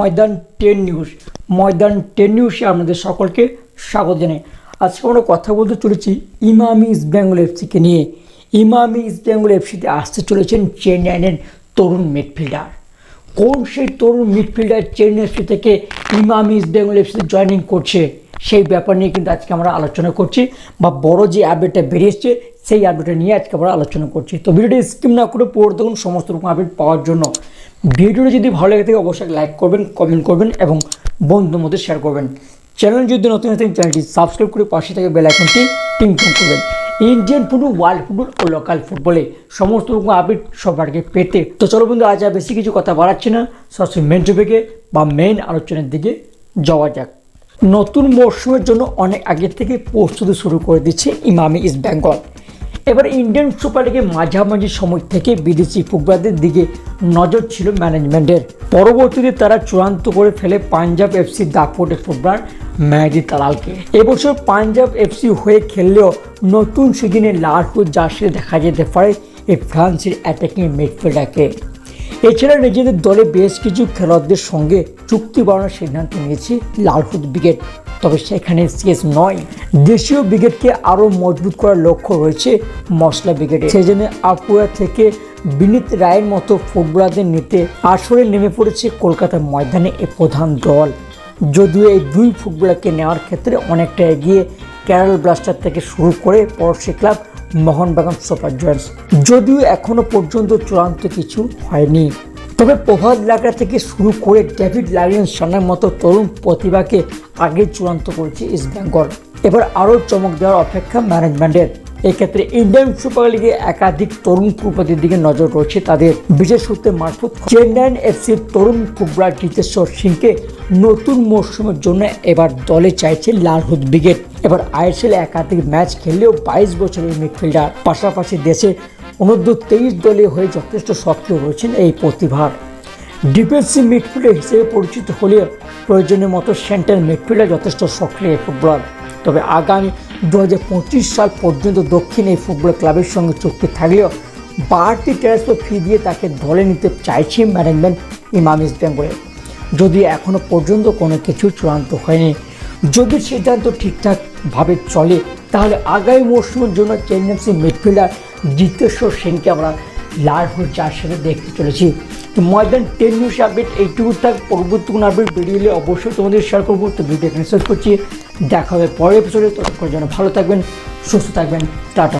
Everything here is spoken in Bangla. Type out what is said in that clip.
Maidan ten news. Maidan ten নিউজে আপনাদের সকলকে স্বাগত জানাই। আজকে আমরা কথা বলতে চলেছি ইমামি ইস্ট বেঙ্গল এফসিকে নিয়ে। ইমামি ইস্ট বেঙ্গল এফসিতে আসতে চলেছেন চেন্নাইয়ের তরুণ মিডফিল্ডার। কোন সেই তরুণ মিডফিল্ডার চেন্নাই এফসি থেকে ইমামি ইস্ট বেঙ্গল এফসিতে জয়নিং করছে? সেই ব্যাপার নিয়ে কিন্তু আজকে আমরা আলোচনা করছি বা বড় যে আপডেটটা বেরিয়েছে সেই আপডেটটা নিয়ে আজকে আমরা আলোচনা করছি। তো ভিডিওটি স্কিম না করে পড়ে দেখুন, সমস্ত রকম আপডেট পাওয়ার জন্য। ভিডিওটি যদি ভালো লাগে থাকে, অবশ্যই লাইক করবেন কমেন্ট করবেন এবং বন্ধুর মধ্যে শেয়ার করবেন। চ্যানেল যদি নতুন নতুন চ্যানেলটি সাবস্ক্রাইব করে পাশে থেকে বেল আইকনটি টিং টিং করবেন। ইন্ডিয়ান ফুটবল ওয়ার্ল্ড ফুটবল ও লোকাল ফুটবলে সমস্ত রকম আপডেট সবারকে পেতে। তো চলো বন্ধু, আজ আর বেশি কিছু কথা বাড়াচ্ছি না। সরাসরি মেন টপিকে বা মেন আলোচনার দিকে যাওয়া যাক। নতুন মরশুমের জন্য অনেক আগে থেকে প্রস্তুতি শুরু করে দিচ্ছে ইমামি ইস্ট বেঙ্গল। এবার ইন্ডিয়ান সুপার লিগের মাঝামাঝি সময় থেকে বিদেশি ফুটবলারদের দিকে নজর ছিল ম্যানেজমেন্টের। পরবর্তীতে তারা চূড়ান্ত করে ফেলে পাঞ্জাব এফসি দাপটের ফুটবলার মেহেদি তালালকে। এবছর পাঞ্জাব এফসি হয়ে খেললেও নতুন সিজনে লালহুদ জার্সি দেখা যেতে পারে এই ফ্রান্সের অ্যাটাকিং মিডফিল্ডারকে। এছাড়া নিজেদের দলে বেশ কিছু খেলোয়াড়দের সঙ্গে চুক্তি বাড়ানোর সিদ্ধান্ত নিয়েছে লালহুদ ব্রিগেড। তবে সেখানে শেষ নয়। দেশীয় ব্রিগেডকে আরও মজবুত করার লক্ষ্য রয়েছে মশলা ব্রিগেডে। সেই জন্য আপুয়া থেকে বিনীত রায়ের মতো ফুটবলারদের নিতে আসরে নেমে পড়েছে কলকাতা ময়দানে এ প্রধান দল। যদিও এই দুই ফুটবলারকে নেওয়ার ক্ষেত্রে অনেকটা এগিয়ে কেরল ব্লাস্টার থেকে শুরু করে পড়শি ক্লাব মোহনবাগান সুপার জয়েন্টস। যদিও এখনও পর্যন্ত চূড়ান্ত কিছু হয়নি। তবে প্রভাত লাকড়া থেকে শুরু করে ডেভিড লারিয়ন সানার মতো তরুণ প্রতিভাকে আগে চূড়ান্ত করেছে ইস্ট বেঙ্গল। এবার আরও চমক দেওয়ার অপেক্ষা ম্যানেজমেন্টের। এক্ষেত্রে ইন্ডিয়ান সুপার লিগে একাধিক তরুণ ফুটবলের দিকে নজর রয়েছে তাদের। বিশেষ সূত্রে মারফত চেন্নাইন এফসির তরুণ ফুটবলার জিতেশ্বর সিংকে নতুন মরশুমের জন্য এবার দলে চাইছে লালহুদ ব্রিগেড। এবার আইএসএল একাধিক ম্যাচ খেললেও বাইশ বছরের মিডফিল্ডার, পাশাপাশি দেশে অনূর্ধ্ব তেইশ দলে হয়ে যথেষ্ট সক্রিয় রয়েছেন এই প্রতিভার। ডিফেন্সিভ মিডফিল্ডার হিসেবে পরিচিত হলেও প্রয়োজনের মতো সেন্টার মিডফিল্ডার যথেষ্ট সক্রিয় ফুটবলার। তবে আগামী দু হাজার পঁচিশ সাল পর্যন্ত দক্ষিণ এই ফুটবল ক্লাবের সঙ্গে চুক্তি থাকলেও বাড়তি ট্রান্সফার ফি দিয়ে তাকে দলে নিতে চাইছে ম্যানেজমেন্ট ইমাম ইস্ট বেঙ্গলের যদি এখনও পর্যন্ত কোনো কিছু চূড়ান্ত হয়নি। যদি সিদ্ধান্ত ঠিকঠাকভাবে চলে, তাহলে আগামী মরশুমের জন্য চেন্নাই মিডফিল্ডার জিতেশ্বর সেনকে আমরা লাল যার সাথে দেখতে চলেছি। তো ময়দান টেন নিউজ আপডেট এইটুকু থাক পরবর্তী কোনো আপডেট বেরিয়ে এলে অবশ্যই তোমাদের শেয়ার করব। তো ভিডিও করছি। দেখা হবে পরের এপিসোডে ততক্ষণ যেন ভালো থাকবেন, সুস্থ থাকবেন। টাটা।